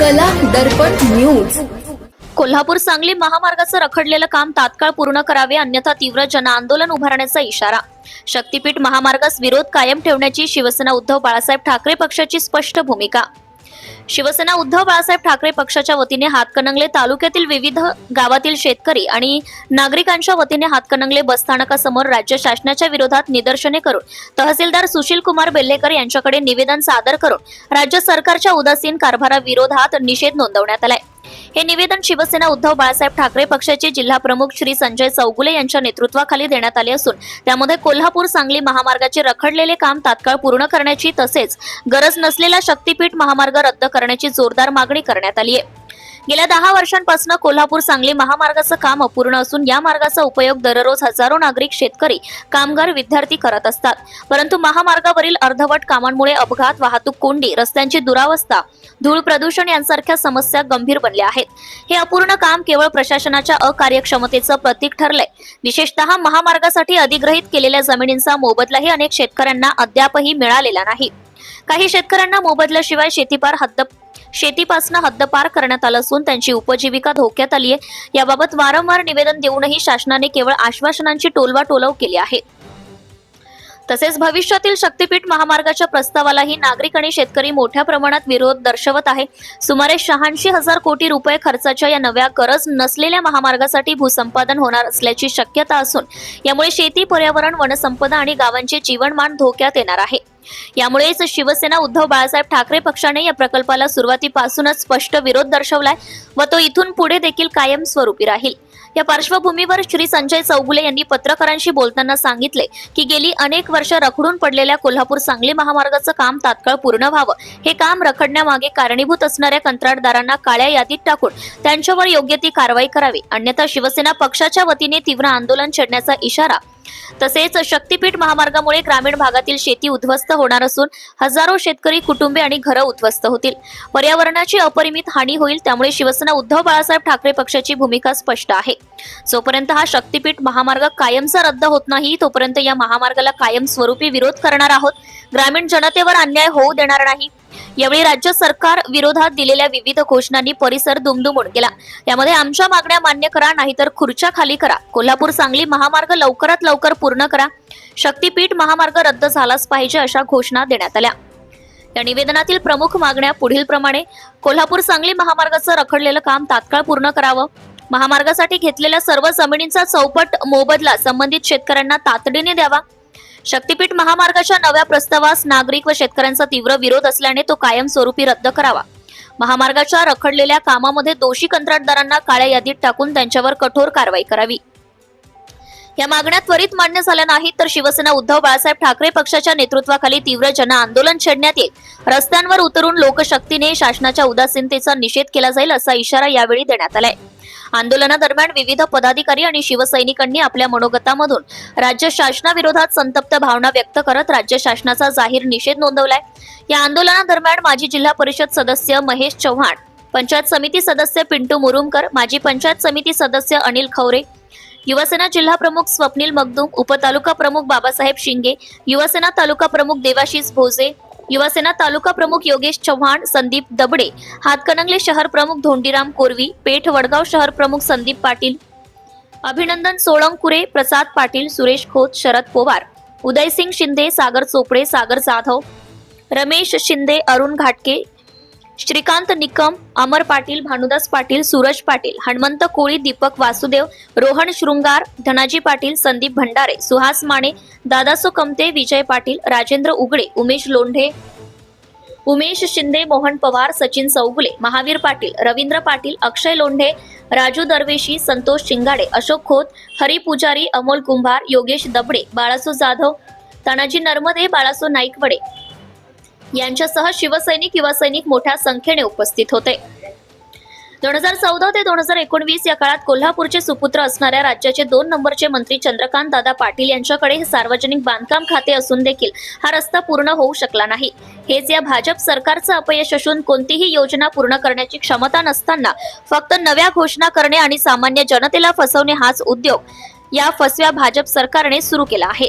कला दर्पण न्यूज. कोल्हापूर सांगली महामार्गाचं रखडलेलं काम तात्काळ पूर्ण करावे अन्यथा तीव्र जनआंदोलन उभारण्याचा इशारा. शक्तीपीठ महामार्गास विरोध कायम ठेवण्याची शिवसेना उद्धव बाळासाहेब ठाकरे पक्षाची स्पष्ट भूमिका. शिवसेना उद्धव बाळासाहेब ठाकरे पक्षाच्या वतीने हातकणंगले तालुक्यातील विविध गावातील शेतकरी आणि नागरिकांच्या वतीने हातकणंगले बसस्थानकासमोर राज्य शासनाच्या विरोधात निदर्शने करून तहसीलदार सुशील कुमार बेल्लेकर यांच्याकडे निवेदन सादर करून राज्य सरकारच्या उदासीन कारभाराविरोधात निषेध नोंदवण्यात आलाय. हे निवेदन शिवसेना उद्धव बाळासाहेब ठाकरे पक्षाचे जिल्हा प्रमुख श्री संजय चौगुले यांच्या नेतृत्वाखाली देण्यात आले असून त्यामध्ये कोल्हापूर सांगली महामार्गाचे रखडलेले काम तात्काळ पूर्ण करण्याची तसेच गरज नसलेला शक्तीपीठ महामार्ग रद्द करण्याची जोरदार मागणी करण्यात आली आहे. गेल्या दहा वर्षांपासून कोल्हापूर सांगली महामार्गाचं काम अपूर्ण असून या मार्गाचा उपयोग दररोज हजारो नागरिक शेतकरी कामगार विद्यार्थी करत असतात. परंतु महामार्गावरील अर्धवट कामांमुळे अपघात वाहतूक कोंडी रस्त्यांची दुरावस्था धूळ प्रदूषण यांसारख्या समस्या गंभीर बनल्या आहेत. हे अपूर्ण काम केवळ प्रशासनाच्या अकार्यक्षमतेचं प्रतीक ठरलंय. विशेषतः महामार्गासाठी अधिग्रहित केलेल्या जमिनींचा मोबदलाही अनेक शेतकऱ्यांना अद्यापही मिळालेला नाही. काही शेतकऱ्यांना मोबदल्याशिवाय शेतीपार हद्द शेतीपासून हद्दपार करण्यात आलं असून त्यांची उपजीविका धोक्यात आली आहे. याबाबत वारंवार निवेदन देऊनही शासनाने केवळ आश्वासनांची टोलवा टोलव केली आहे. तसेच भविष्यातील शक्तीपीठ महामार्गाच्या प्रस्तावालाही नागरिक आणि शेतकरी मोठ्या प्रमाणात विरोध दर्शवत आहे. सुमारे शहाऐंशी हजार कोटी रुपये खर्चाच्या या नव्या गरज नसलेल्या महामार्गासाठी भूसंपादन होणार असल्याची शक्यता असून यामुळे शेती पर्यावरण वनसंपदा आणि गावांचे जीवनमान धोक्यात येणार आहे. यामुळेच शिवसेना उद्धव बाळासाहेब ठाकरे पक्षाने या प्रकल्पाला सुरुवातीपासूनच स्पष्ट विरोध दर्शवलाय व तो इथून पुढे देखील कायमस्वरूपी राहील. या पार्श्वभूमीवर श्री संजय चौगुले यांनी पत्रकारांशी बोलताना सांगितले की गेली अनेक वर्ष रखडून पडलेल्या कोल्हापूर सांगली महामार्गाचं काम तात्काळ पूर्ण व्हावं. हे काम रखडण्यामागे कारणीभूत असणाऱ्या कंत्राटदारांना काळ्या यादीत टाकून त्यांच्यावर योग्य ती कारवाई करावी. अन्यथा शिवसेना पक्षाच्या वतीने तीव्र आंदोलन छेडण्याचा इशारा तसेच शक्तीपीठ महामार्गामुळे ग्रामीण भागातील शेती उद्ध्वस्त होणार असून हजारो शेतकरी कुटुंबे आणि घरं उद्ध्वस्त होतील. पर्यावरणाची अपरिमित हानी होईल त्यामुळे शिवसेना उद्धव बाळासाहेब ठाकरे पक्षाची भूमिका स्पष्ट आहे. जोपर्यंत हा शक्तीपीठ महामार्ग कायमचा रद्द होत नाही तोपर्यंत या महामार्गाला कायमस्वरूपी विरोध करणार आहोत. ग्रामीण जनतेवर अन्याय होऊ देणार नाही. यावेळी राज्य सरकार विरोधात दिलेल्या विविध घोषणांनी परिसर दुमदुमून गेला यामध्ये आमच्या मागण्या मान्य करा नाहीतर खुर्च्या खाली करा. कोल्हापूर सांगली महामार्ग लवकरात लवकर पूर्ण करा. शक्तीपीठ महामार्ग रद्द झालाच पाहिजे अशा घोषणा देण्यात आल्या. या निवेदनातील प्रमुख मागण्या पुढील प्रमाणे कोल्हापूर सांगली महामार्गाचं रखडलेलं काम तात्काळ पूर्ण करावं. महामार्गासाठी घेतलेल्या सर्व जमिनींचा चौपट मोबदला संबंधित शेतकऱ्यांना तातडीने द्यावा. शक्तीपीठ महामार्गाच्या नव्या प्रस्तावास नागरिक व शेतकऱ्यांचा तीव्र विरोध असल्याने तो कायमस्वरूपी रद्द करावा. महामार्गाच्या रखडलेल्या कामामध्ये दोषी कंत्राटदारांना काळ्या यादीत टाकून त्यांच्यावर कठोर कारवाई करावी. या मागण्या त्वरित मान्य झाल्या नाहीत तर शिवसेना उद्धव बाळासाहेब ठाकरे पक्षाच्या नेतृत्वाखाली तीव्र जन आंदोलन छेडण्यात येईल. रस्त्यांवर उतरून लोकशक्तीने शासनाच्या उदासीनतेचा निषेध केला जाईल असा इशारा यावेळी देण्यात आलाय. आंदोलनादरम्यान विविध पदाधिकारी आणि शिवसैनिकांनी आपल्या मनोगतामधून राज्य शासनाविरोधात संतप्त भावना व्यक्त करत राज्य शासनाचा जाहीर निषेध नोंदवलाय. या आंदोलनादरम्यान माजी जिल्हा परिषद सदस्य महेश चव्हाण पंचायत समिती सदस्य पिंटू मुरुमकर माजी पंचायत समिती सदस्य अनिल खवरे युवासेना जिल्हा प्रमुख स्वप्नील मगदूम उपतालुका प्रमुख बाबासाहेब शिंगे युवासेना तालुका प्रमुख देवाशीष भोजे युवासेना तालुका प्रमुख योगेश चव्हाण संदीप दबडे हातकणंगले शहर प्रमुख धोंडीराम कोरवी पेठ वडगाव शहर प्रमुख संदीप पाटील अभिनंदन सोळंकुरे प्रसाद पाटील सुरेश खोत शरद पवार उदयसिंग शिंदे सागर चोपडे सागर जाधव रमेश शिंदे अरुण घाटके श्रीकांत निकम अमर पाटील भानुदास पाटील सूरज पाटील हनुमंत कोळी दीपक वासुदेव रोहन शृंगार धनाजी पाटील संदीप भंडारे सुहास माने दादासो कमते विजय पाटील राजेंद्र उगडे उमेश लोंढे उमेश शिंदे मोहन पवार सचिन चौगुले महावीर पाटील रवींद्र पाटील अक्षय लोंढे राजू दरवेशी संतोष शिंगाडे अशोक खोत हरी पुजारी अमोल कुंभार योगेश दबडे बाळासो जाधव तानाजी नर्मदे बाळासो नाईकवडे यांच्यासह शिवसैनिक युवा सैनिक मोठ्या संख्येने उपस्थित होते. दोन हजार चौदा ते दोन हजार एकोणवीस या काळात कोल्हापूरचे सुपुत्र असणाऱ्या राज्याचे दोन नंबरचे मंत्री चंद्रकांत दादा पाटील यांच्याकडे हे सार्वजनिक बांधकाम खाते असून देखील हा रस्ता पूर्ण होऊ शकला नाही. हेच या भाजप सरकारचं अपयश असून कोणतीही योजना पूर्ण करण्याची क्षमता नसताना फक्त नव्या घोषणा करणे आणि सामान्य जनतेला फसवणे हाच उद्योग या फसव्या भाजप सरकारने सुरू केला आहे.